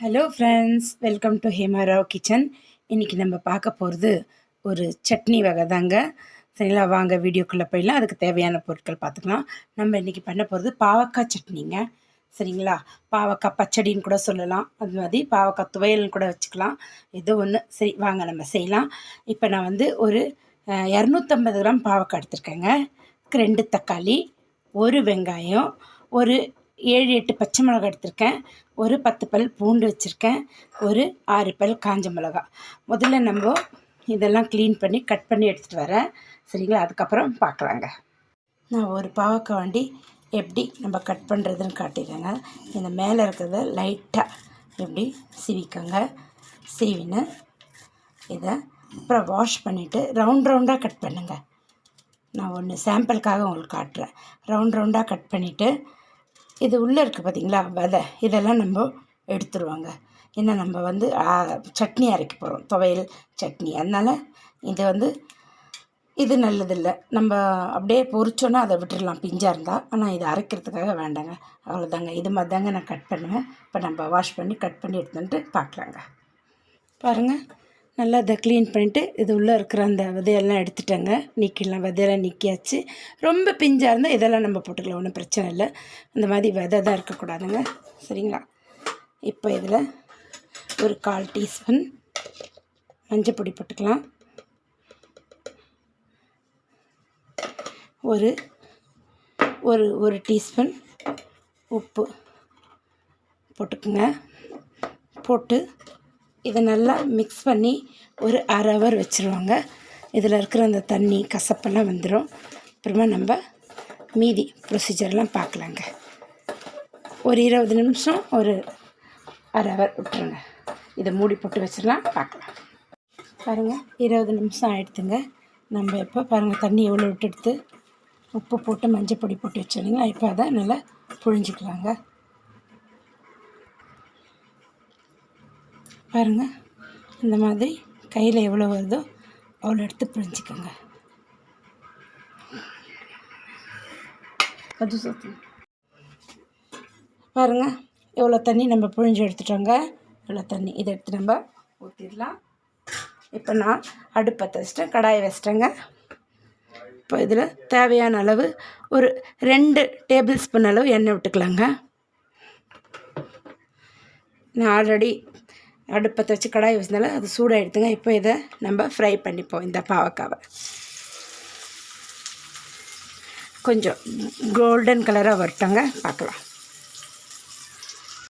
Hello friends welcome to Hemarao kitchen இன்றைக்கி நம்ம பார்க்க போகிறது ஒரு சட்னி வகை தாங்க. சரிங்களா வாங்க வீடியோக்குள்ளே போயிடலாம். அதுக்கு தேவையான பொருட்கள் பார்த்துக்கலாம். நம்ம இன்றைக்கி பண்ண போகிறது பாவக்காய் சட்னிங்க. சரிங்களா? பாவக்காய் பச்சடின்னு கூட சொல்லலாம். அது மாதிரி பாவக்காய் துவையல்னு கூட வச்சுக்கலாம். ஏதோ ஒன்று சரி வாங்க நம்ம செய்யலாம். இப்போ நான் வந்து ஒரு இரநூத்தம்பது கிராம் பாவக்காய் எடுத்திருக்கேங்க. ரெண்டு தக்காளி ஒரு வெங்காயம் ஒரு ஏழு எட்டு பச்சை மிளகாய் எடுத்திருக்கேன். ஒரு பத்து பல் பூண்டு வச்சுருக்கேன். ஒரு ஆறு பல் காஞ்ச மிளகா முதல்ல நம்ம இதெல்லாம் க்ளீன் பண்ணி கட் பண்ணி எடுத்துகிட்டு வரேன் சரிங்களா? அதுக்கப்புறம் பார்க்கலாங்க. நான் ஒரு பாவக்காய் வண்டி எப்படி நம்ம கட் பண்ணுறதுன்னு காட்டிடுறேங்க. இந்த மேலே இருக்கிறத லைட்டாக எப்படி சீவிக்கோங்க. சீவின்னு இதை அப்புறம் வாஷ் பண்ணிவிட்டு ரவுண்ட் ரவுண்டாக கட் பண்ணுங்கள் நான் ஒன்று சாம்பிளுக்காக உங்களுக்கு காட்டுறேன். ரவுண்ட் ரவுண்டாக கட் பண்ணிவிட்டு இது உள்ளே இருக்குது பார்த்தீங்களா விதை. இதெல்லாம் நம்ம எடுத்துருவாங்க. ஏன்னா நம்ம வந்து சட்னி அரைக்க போகிறோம் துவையல் சட்னி. அதனால் இது வந்து இது நல்லதில்லை. நம்ம அப்படியே பொறிச்சோன்னா அதை விட்டுடலாம் பிஞ்சாக இருந்தால் ஆனால் இது அரைக்கிறதுக்காக வேண்டாங்க. அவ்வளோதாங்க இது மாதிரி தாங்க நான் கட் பண்ணுவேன். இப்போ நம்ம வாஷ் பண்ணி கட் பண்ணி எடுத்துன்ட்டு பார்க்கலாங்க. பாருங்கள் நல்லா இதை க்ளீன் பண்ணிவிட்டு இது உள்ளே இருக்கிற அந்த விதையெல்லாம் எடுத்துட்டேங்க. நீக்கிடலாம். விதையெல்லாம் நீக்கியாச்சு. ரொம்ப பிஞ்சாக இருந்தால் இதெல்லாம் நம்ம போட்டுக்கலாம். ஒன்றும் பிரச்சனை இல்லை. அந்த மாதிரி விதை தான் இருக்கக்கூடாதுங்க. சரிங்களா? இப்போ இதில் ஒரு கால் டீஸ்பூன் மஞ்சள் பொடி போட்டுக்கலாம். ஒரு ஒரு ஒரு டீஸ்பூன் உப்பு போட்டுக்குங்க. போட்டு இதை நல்லா மிக்ஸ் பண்ணி ஒரு அரை ஹவர் வச்சுருவாங்க. இதில் இருக்கிற அந்த தண்ணி கசப்பெல்லாம் வந்துடும் அப்புறமா நம்ம மீதி ப்ரொசீஜர்லாம் பார்க்கலாங்க. ஒரு இருபது நிமிஷம் ஒரு அரை ஹவர் விட்டுருங்க. இதை மூடி போட்டு வச்சிடலாம் பார்க்கலாம். பாருங்கள் இருபது நிமிஷம் ஆகிடுதுங்க நம்ம எப்போ பாருங்கள் தண்ணி எவ்வளோ விட்டு எடுத்து உப்பு போட்டு மஞ்சள் பொடி போட்டு வச்சோங்களா இப்போ அதை நல்லா புழிஞ்சிக்கலாங்க. பாருங்கள் இந்த மாதிரி கையில் எவ்வளோ வருதோ அவ்வளோ எடுத்து பிழிஞ்சிக்கோங்க அது சுத்து. பாருங்கள் எவ்வளோ தண்ணி நம்ம புழிஞ்சு எடுத்துட்டோங்க. இவ்வளோ தண்ணி. இதை எடுத்து நம்ம ஊற்றிடலாம் இப்போ நான் அடுப்பத்தை வச்சிட்டேன் கடாயை வச்சிட்டேங்க. இப்போ இதில் தேவையான அளவு ஒரு ரெண்டு டேபிள் ஸ்பூன் அளவு எண்ணெய் விட்டுக்கலாங்க. நான் ஆல்ரெடி அடுப்பத்தை வச்சு கடாய் வச்சதுனால அது சூடாகிடுதுங்க இப்போ இதை நம்ம ஃப்ரை பண்ணிப்போம் இந்த பாவக்காவை. கொஞ்சம் கோல்டன் கலராக வரட்டோங்க பார்க்கலாம்.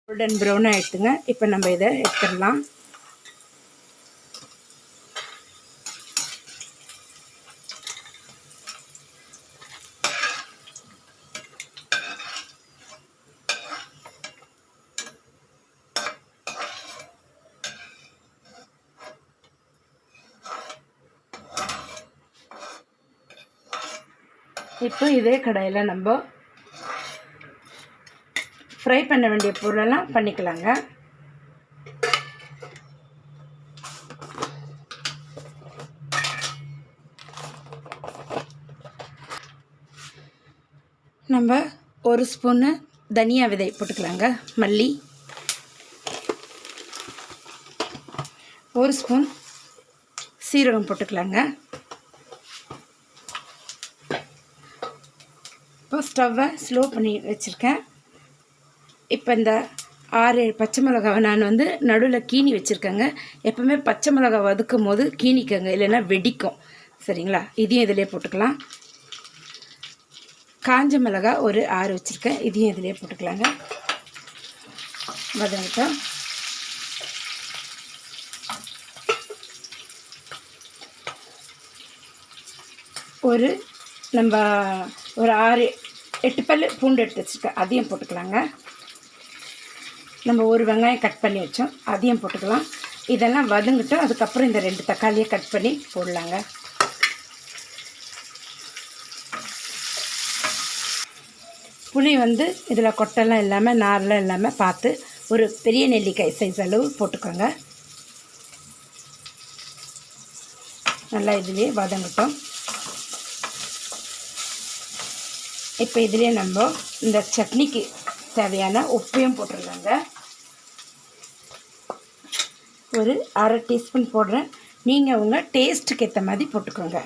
கோல்டன் ப்ரௌனாக எடுத்துங்க இப்போ நம்ம இதை எடுத்துடலாம். இப்போ இதே கடாயில் நம்ம ஃப்ரை பண்ண வேண்டிய பொருளெல்லாம் பண்ணிக்கலாங்க. நம்ம ஒரு ஸ்பூனு தனியா விதை போட்டுக்கலாங்க. மல்லி. ஒரு ஸ்பூன் சீரகம் போட்டுக்கலாங்க. ஸ்டவ்வை ஸ்லோ பண்ணி வச்சுருக்கேன். இப்போ இந்த ஆறு ஏழு பச்சை மிளகாவை நான் வந்து நடுவில் கீனி வச்சுருக்கேங்க. எப்போவுமே பச்சை மிளகா வதக்கும் போது கீனிக்கங்க இல்லைன்னா வெடிக்கும். சரிங்களா? இதையும் இதிலே போட்டுக்கலாம். காஞ்ச மிளகா ஒரு ஆறு வச்சுருக்கேன். இதையும் இதிலே போட்டுக்கலாங்க. வதங்கிட்டோம். ஒரு நம்ம ஒரு ஆறு எட்டு பல் பூண்டு எடுத்து வச்சுருக்கேன் அதையும் போட்டுக்கலாங்க. நம்ம ஒரு வெங்காயம் கட் பண்ணி வச்சோம் அதையும் போட்டுக்கலாம். இதெல்லாம் வதங்கிட்டு அதுக்கப்புறம் இந்த ரெண்டு தக்காளியை கட் பண்ணி போடலாங்க. புளி வந்து இதில் கொட்டெல்லாம் இல்லாமல் நாரெலாம் இல்லாமல் பார்த்து ஒரு பெரிய நெல்லிக்காய் சைஸ் அளவு போட்டுக்கோங்க. நல்லா இதுலேயே வதங்கட்டும். இப்போ இதுலேயே நம்ம இந்த சட்னிக்கு தேவையான உப்பையும் போட்டுடலாங்க ஒரு அரை டீஸ்பூன் போடுறேன். நீங்கள் உங்கள் டேஸ்ட்டுக்கு ஏற்ற மாதிரி போட்டுக்கோங்க.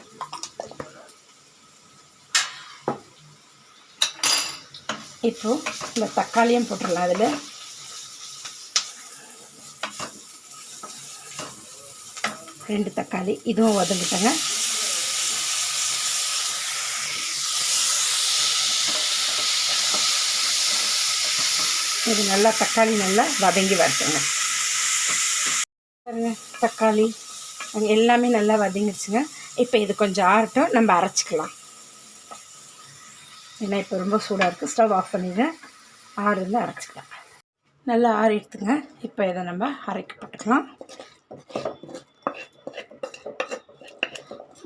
இப்போது இந்த தக்காளியும் போட்டுடலாம் அதில். ரெண்டு தக்காளி. இதுவும் வதங்கிட்டேங்க இது நல்லா தக்காளி நல்லா வதங்கி வரட்டுங்க. தக்காளி எல்லாமே நல்லா வதங்கிடுச்சுங்க. இப்போ இது கொஞ்சம் ஆறட்டும் நம்ம அரைச்சிக்கலாம். ஏன்னா இப்போ ரொம்ப சூடாக இருக்குது ஸ்டவ் ஆஃப் பண்ணிடுறேன் ஆறுந்து அரைச்சிக்கலாம். நல்லா ஆறிடுத்துங்க இப்போ இதை நம்ம அரைக்க போட்டுக்கலாம்.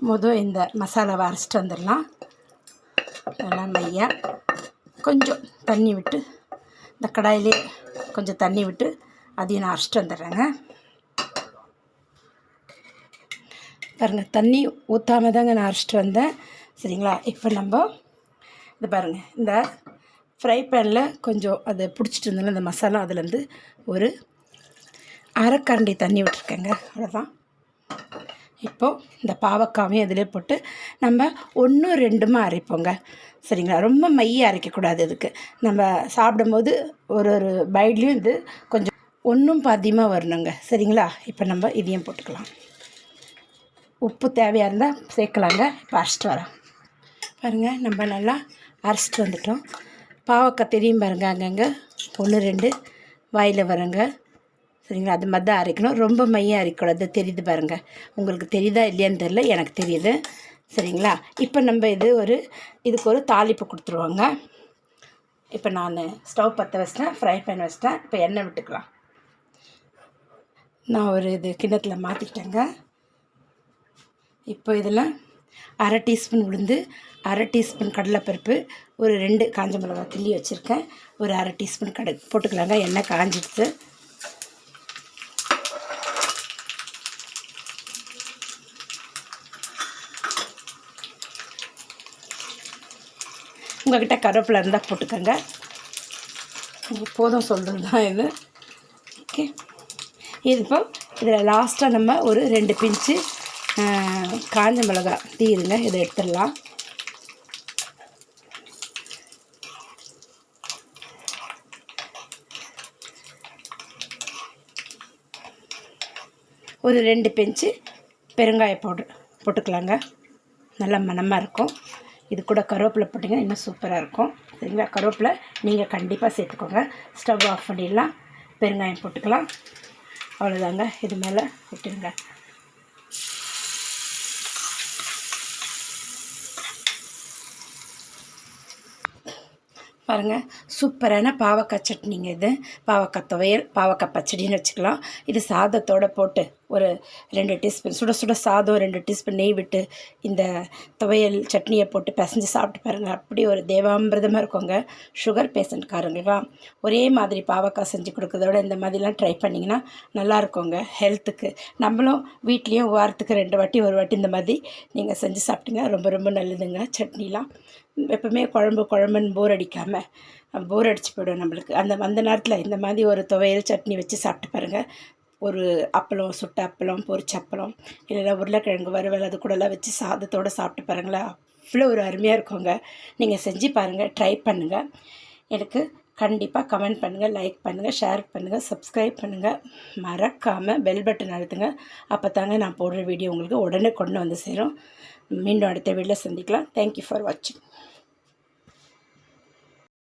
முதல் இந்த மசாலாவை அரைச்சிட்டு வந்துடலாம். நல்லா மையாக கொஞ்சம் தண்ணி விட்டு இந்த கடாயிலே கொஞ்சம் தண்ணி விட்டு அதையும் நான் அரைச்சிட்டு வந்துடுறேங்க. பாருங்கள் தண்ணி ஊற்றாம தாங்க நான் அரைச்சிட்டு வந்தேன். சரிங்களா? இப்போ நம்ம இது பாருங்கள் இந்த ஃப்ரை பேனில் கொஞ்சம் அதை பிடிச்சிட்டு இருந்தாலும் இந்த மசாலா அதுலேருந்து ஒரு அரைக்கரண்டி தண்ணி விட்டுருக்கேங்க. அவ்வளோதான் இப்போது இந்த பாவக்காவையும் இதிலே போட்டு நம்ம ஒன்று ரெண்டுமா அரைப்போங்க. சரிங்களா? ரொம்ப மைய அரைக்கக்கூடாது இதுக்கு. நம்ம சாப்பிடும்போது ஒரு ஒரு பைட்லேயும் இது கொஞ்சம் ஒன்றும் பாதியமாக வரணுங்க. சரிங்களா? இப்போ நம்ம இதையும் போட்டுக்கலாம். உப்பு தேவையாக இருந்தால் சேர்க்கலாங்க. இப்போ அரைச்சிட்டு வரோம் பாருங்கள் நம்ம நல்லா அரைச்சிட்டு வந்துட்டோம். பாவக்காய் தெரியும் பாருங்க அங்கங்கே. ஒன்று ரெண்டு வாயில் வரங்க. சரிங்களா? அது மாதிரி தான் அரைக்கணும். ரொம்ப மையம் அரைக்கூடாது தெரியுது பாருங்கள் உங்களுக்கு தெரியுதா இல்லையான்னு தெரில எனக்கு தெரியுது. சரிங்களா? இப்போ நம்ம இது ஒரு இதுக்கு ஒரு தாளிப்பு கொடுத்துருவாங்க. இப்போ நான் ஸ்டவ் பற்ற வச்சிட்டேன். ஃப்ரை பேன் வச்சிட்டேன். இப்போ எண்ணெய் விட்டுக்கலாம். நான் ஒரு இது கிண்ணத்தில் மாற்றிக்கிட்டேங்க இப்போ இதில் அரை டீஸ்பூன் உளுந்து அரை டீஸ்பூன் கடலைப்பருப்பு ஒரு ரெண்டு காஞ்ச மிளகாய் கிள்ளி வச்சுருக்கேன். ஒரு அரை டீஸ்பூன் கடை போட்டுக்கலாங்க. எண்ணெய் காஞ்சிடுச்சு. உங்கள்கிட்ட கருவேப்பிலை இருந்தால் போட்டுக்கோங்க. போதும் சொல்கிறது தான் இது. ஓகே இது இப்போ இதில் லாஸ்ட்டாக நம்ம ஒரு ரெண்டு பிஞ்சு காஞ்ச மிளகா தீருங்க இதை எடுத்துடலாம். ஒரு ரெண்டு பெஞ்சு பெருங்காய பவுடர் போட்டுக்கலாங்க. நல்லா மணமாக இருக்கும். இது கூட கருவேப்பிலை போட்டிங்கன்னா இன்னும் சூப்பராக இருக்கும். சரிங்களா? கருவேப்பிலை நீங்கள் கண்டிப்பாக சேர்த்துக்கோங்க. ஸ்டவ் ஆஃப் பண்ணிடலாம். பெருங்காயம் போட்டுக்கலாம். அவ்வளோதாங்க இது மேலே விட்டுருங்க. பாருங்கள் சூப்பரான பாவக்காய் சட்னிங்க இது. பாவக்காய் துவையல் பாவக்காய் பச்சடின்னு வச்சுக்கலாம். இது சாதத்தோடு போட்டு ஒரு ரெண்டு டீஸ்பூன் சுட சுட சாதம் ரெண்டு டீஸ்பூன் நெய் விட்டு இந்த துவையல் சட்னியை போட்டு பிசைஞ்சு சாப்பிட்டு பாருங்கள் அப்படி ஒரு தேவாமிரதமாக இருக்குங்க. சுகர் பேஷண்ட்காரங்களாம் ஒரே மாதிரி பாவக்காய் செஞ்சு கொடுக்குறதோட இந்த மாதிரிலாம் ட்ரை பண்ணிங்கன்னா நல்லா இருக்குங்க. ஹெல்த்துக்கு நம்மளும் வீட்லேயும் வாரத்துக்கு ரெண்டு வாட்டி ஒரு வாட்டி இந்த மாதிரி நீங்கள் செஞ்சு சாப்பிட்டீங்க ரொம்ப ரொம்ப நல்லதுங்க. சட்னிலாம் எப்பவுமே குழம்பு குழம்புன்னு போர் அடிக்காமல் போர் அடிச்சு போய்டும் நம்மளுக்கு. அந்த அந்த நேரத்தில் இந்த மாதிரி ஒரு துவையல் சட்னி வச்சு சாப்பிட்டு பாருங்கள் ஒரு அப்பளம் சுட்ட அப்பளம் பொரிச்ச அப்பளம் இல்லைன்னா உருளைக்கிழங்கு வறுவல் அது கூடலாம் வச்சு சாதத்தோடு சாப்பிட்டு பாருங்களேன் அவ்வளோ ஒரு அருமையாக இருக்குங்க. நீங்கள் செஞ்சு பாருங்கள் ட்ரை பண்ணுங்கள் எனக்கு கண்டிப்பாக கமெண்ட் பண்ணுங்கள் லைக் பண்ணுங்கள் ஷேர் பண்ணுங்கள் சப்ஸ்கிரைப் பண்ணுங்கள் மறக்காமல் பெல் பட்டன் அழுத்துங்க. அப்போ தாங்க நான் போடுற வீடியோ உங்களுக்கு உடனே கொண்டு வந்து சேரும். மீண்டும் அடுத்த வீடியோவில் சந்திக்கலாம். தேங்க்யூ ஃபார் வாட்சிங்